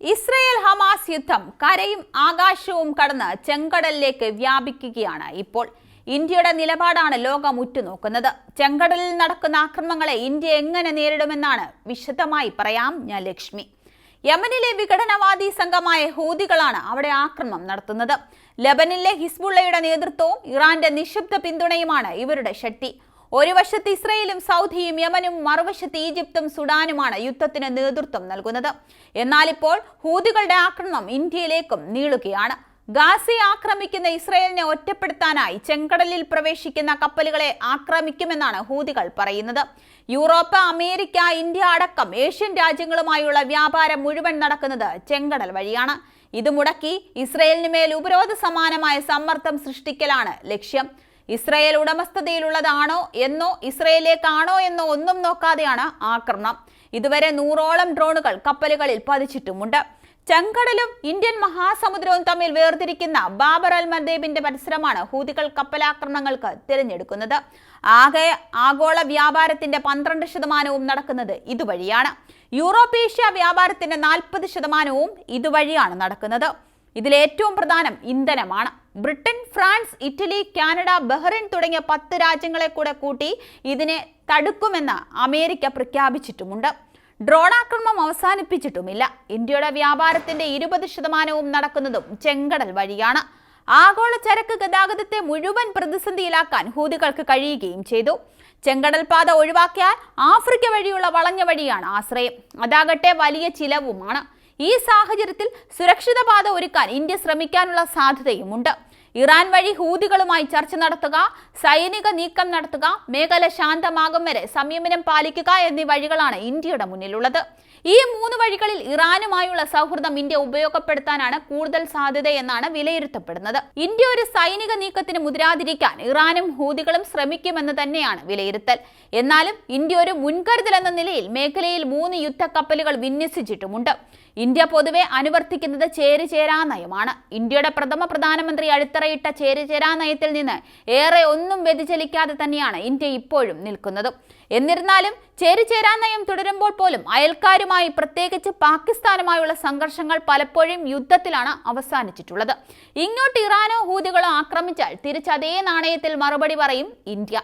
Israel Hamas യുദ്ധം കരയും ആകാശവും കടന്ന് ചെങ്കടലിലേക്ക് വ്യാപിക്കുകയാണ് ഇപ്പോൾ. ഇന്ത്യയുടെ നിലപാടാണ് ലോകം ഉറ്റുനോക്കുന്നത്. ചെങ്കടലിൽ നടക്കുന്ന ആക്രമണങ്ങളെ ഇന്ത്യ എങ്ങനെ നേരിടുമെന്നാണ് വിശദമായി പറയാം ഞാൻ ലക്ഷ്മി. യമനിലെ വിഘടനവാദി സംഘമായ ഹൂതികളാണ് അവിടെ ആക്രമണം നടത്തുന്നത്. ലബനിലെ ഹിസ്ബുള്ളയുടെ നേതൃത്വവും ഇറാന്റെ നിശബ്ദ പിന്തുണയുമാണ് ഇവരുടെ ശക്തി. ഒരു വശത്ത് ഇസ്രയേലും സൗദിയും യമനും മറുവശത്ത് ഈജിപ്തും സുഡാനുമാണ് യുദ്ധത്തിന് നേതൃത്വം നൽകുന്നത്. എന്നാൽ ഇപ്പോൾ ഹൂതികളുടെ ആക്രമണം ഇന്ത്യയിലേക്കും നീളുകയാണ്. ഗാസി ആക്രമിക്കുന്ന ഇസ്രയേലിനെ ഒറ്റപ്പെടുത്താനായി ചെങ്കടലിൽ പ്രവേശിക്കുന്ന കപ്പലുകളെ ആക്രമിക്കുമെന്നാണ് ഹൂതികൾ പറയുന്നത്. യൂറോപ്പ് അമേരിക്ക ഇന്ത്യ അടക്കം ഏഷ്യൻ രാജ്യങ്ങളുമായുള്ള വ്യാപാരം മുഴുവൻ നടക്കുന്നത് ചെങ്കടൽ വഴിയാണ്. ഇത് മുടക്കി ഇസ്രയേലിന് മേൽ ഉപരോധ സമാനമായ സമ്മർദ്ദം സൃഷ്ടിക്കലാണ് ലക്ഷ്യം. ഇസ്രയേൽ ഉടമസ്ഥതയിലുള്ളതാണോ എന്നോ ഇസ്രയേലിലേക്കാണോ എന്നോ ഒന്നും നോക്കാതെയാണ് ആക്രമണം. ഇതുവരെ നൂറോളം ഡ്രോണുകൾ കപ്പലുകളിൽ പതിച്ചിട്ടുമുണ്ട്. ചെങ്കടലും ഇന്ത്യൻ മഹാസമുദ്രവും തമ്മിൽ വേർതിരിക്കുന്ന ബാബർ അൽ മന്ദേബിന്റെ പരിസരമാണ് ഹൂതികൾ കപ്പലാക്രമണങ്ങൾക്ക് തിരഞ്ഞെടുക്കുന്നത്. ആകെ ആഗോള വ്യാപാരത്തിന്റെ പന്ത്രണ്ട് ശതമാനവും നടക്കുന്നത് ഇതുവഴിയാണ്. യൂറോപ്പേഷ്യ വ്യാപാരത്തിന്റെ നാൽപ്പത് ശതമാനവും ഇതുവഴിയാണ് നടക്കുന്നത്. ഇതിൽ ഏറ്റവും പ്രധാനം ഇന്ധനമാണ്. Britain France Italy Canada Bahrain തുടങ്ങിയ പത്ത് രാജ്യങ്ങളെ കൂടെ കൂട്ടി ഇതിനെ തടുക്കുമെന്ന് അമേരിക്ക പ്രഖ്യാപിച്ചിട്ടുമുണ്ട്. ഡ്രോൺ ആക്രമണം അവസാനിപ്പിച്ചിട്ടുമില്ല. ഇന്ത്യയുടെ വ്യാപാരത്തിന്റെ ഇരുപത് ശതമാനവും നടക്കുന്നതും ചെങ്കടൽ വഴിയാണ്. ആഗോള ചരക്ക് ഗതാഗതത്തെ മുഴുവൻ പ്രതിസന്ധിയിലാക്കാൻ ഹൂതികൾക്ക് കഴിയുകയും ചെയ്തു. ചെങ്കടൽ പാത ഒഴിവാക്കിയാൽ ആഫ്രിക്ക വഴിയുള്ള വളഞ്ഞ വഴിയാണ് ആശ്രയം. അതാകട്ടെ വലിയ ചിലവുമാണ്. ഈ സാഹചര്യത്തിൽ സുരക്ഷിത പാത ഒരുക്കാൻ ഇന്ത്യ ശ്രമിക്കാനുള്ള സാധ്യതയുമുണ്ട്. ഇറാൻ വഴി ഹൂതികളുമായി ചർച്ച നടത്തുക സൈനിക നീക്കം നടത്തുക മേഖല ശാന്തമാകും വരെ സംയമനം പാലിക്കുക എന്നീ വഴികളാണ് ഇന്ത്യയുടെ മുന്നിലുള്ളത്. ഈ മൂന്ന് വഴികളിൽ ഇറാനുമായുള്ള സൗഹൃദം ഇന്ത്യ ഉപയോഗപ്പെടുത്താനാണ് കൂടുതൽ സാധ്യതയെന്നാണ് വിലയിരുത്തപ്പെടുന്നത്. ഇന്ത്യ ഒരു സൈനിക നീക്കത്തിന് മുതിരാതിരിക്കാൻ ഇറാനും ഹൂതികളും ശ്രമിക്കുമെന്ന് തന്നെയാണ് വിലയിരുത്തൽ. എന്നാലും ഇന്ത്യ ഒരു മുൻകരുതൽ എന്ന നിലയിൽ മേഖലയിൽ മൂന്ന് യുദ്ധക്കപ്പലുകൾ വിന്യസിച്ചിട്ടുമുണ്ട്. ഇന്ത്യ പൊതുവെ അനുവർത്തിക്കുന്നത് ചേരിചേരാ നയമാണ്. ഇന്ത്യയുടെ പ്രഥമ പ്രധാനമന്ത്രി അടിത്തറയിട്ട ചേരിചേരാ നയത്തിൽ നിന്ന് ഏറെ ഒന്നും വ്യതിചലിക്കാതെ തന്നെയാണ് ഇന്ത്യ ഇപ്പോഴും നിൽക്കുന്നത്. എന്നിരുന്നാലും ചേരിചേരാ നയം തുടരുമ്പോൾ പോലും അയൽക്കാരുമായി പ്രത്യേകിച്ച് പാകിസ്ഥാനുമായുള്ള സംഘർഷങ്ങൾ പലപ്പോഴും യുദ്ധത്തിലാണ് അവസാനിച്ചിട്ടുള്ളത്. ഇങ്ങോട്ട് ഇറാനോ ഹൂതികളോ ആക്രമിച്ചാൽ തിരിച്ചതേ നാണയത്തിൽ മറുപടി പറയും ഇന്ത്യ.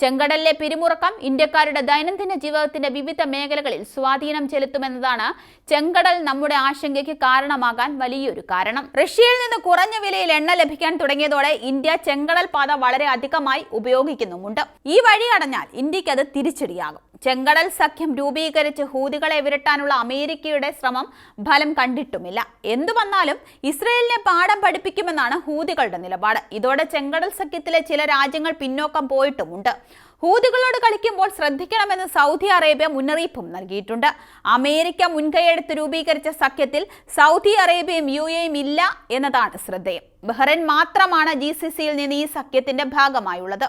ചെങ്കടലിലെ പിരിമുറക്കം ഇന്ത്യക്കാരുടെ ദൈനംദിന ജീവിതത്തിന്റെ വിവിധ മേഖലകളിൽ സ്വാധീനം ചെലുത്തുമെന്നതാണ് ചെങ്കടൽ നമ്മുടെ ആശങ്കയ്ക്ക് കാരണമാകാൻ വലിയൊരു കാരണം. റഷ്യയിൽ നിന്ന് കുറഞ്ഞ വിലയിൽ എണ്ണ ലഭിക്കാൻ തുടങ്ങിയതോടെ ഇന്ത്യ ചെങ്കടൽ പാത വളരെ അധികമായി ഉപയോഗിക്കുന്നുമുണ്ട്. ഈ വഴി അടഞ്ഞാൽ ഇന്ത്യയ്ക്ക് അത് തിരിച്ചടിയാകും. ചെങ്കടൽ സഖ്യം രൂപീകരിച്ച് ഹൂതികളെ വിരട്ടാനുള്ള അമേരിക്കയുടെ ശ്രമം ഫലം കണ്ടിട്ടുമില്ല. എന്തു വന്നാലും ഇസ്രയേലിനെ പാഠം പഠിപ്പിക്കുമെന്നാണ് ഹൂതികളുടെ നിലപാട്. ഇതോടെ ചെങ്കടൽ സഖ്യത്തിലെ ചില രാജ്യങ്ങൾ പിന്നോക്കം പോയിട്ടുമുണ്ട്. ഹൂതികളോട് കളിക്കുമ്പോൾ ശ്രദ്ധിക്കണമെന്ന് സൗദി അറേബ്യ മുന്നറിയിപ്പും നൽകിയിട്ടുണ്ട്. അമേരിക്ക മുൻകൈയെടുത്ത് രൂപീകരിച്ച സഖ്യത്തിൽ സൗദി അറേബ്യയും യു എയും ഇല്ല എന്നതാണ് ശ്രദ്ധേയം. ബഹ്റൈൻ മാത്രമാണ് ജി സി സിയിൽ നിന്ന് ഈ സഖ്യത്തിന്റെ ഭാഗമായുള്ളത്.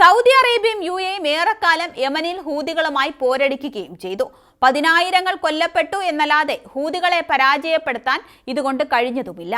സൗദി അറേബ്യയും യു എയും ഏറെക്കാലം യമനിൽ ഹൂതികളുമായി പോരടിക്കുകയും ചെയ്തു. പതിനായിരങ്ങൾ കൊല്ലപ്പെട്ടു എന്നല്ലാതെ ഹൂതികളെ പരാജയപ്പെടുത്താൻ ഇതുകൊണ്ട് കഴിഞ്ഞതുമില്ല.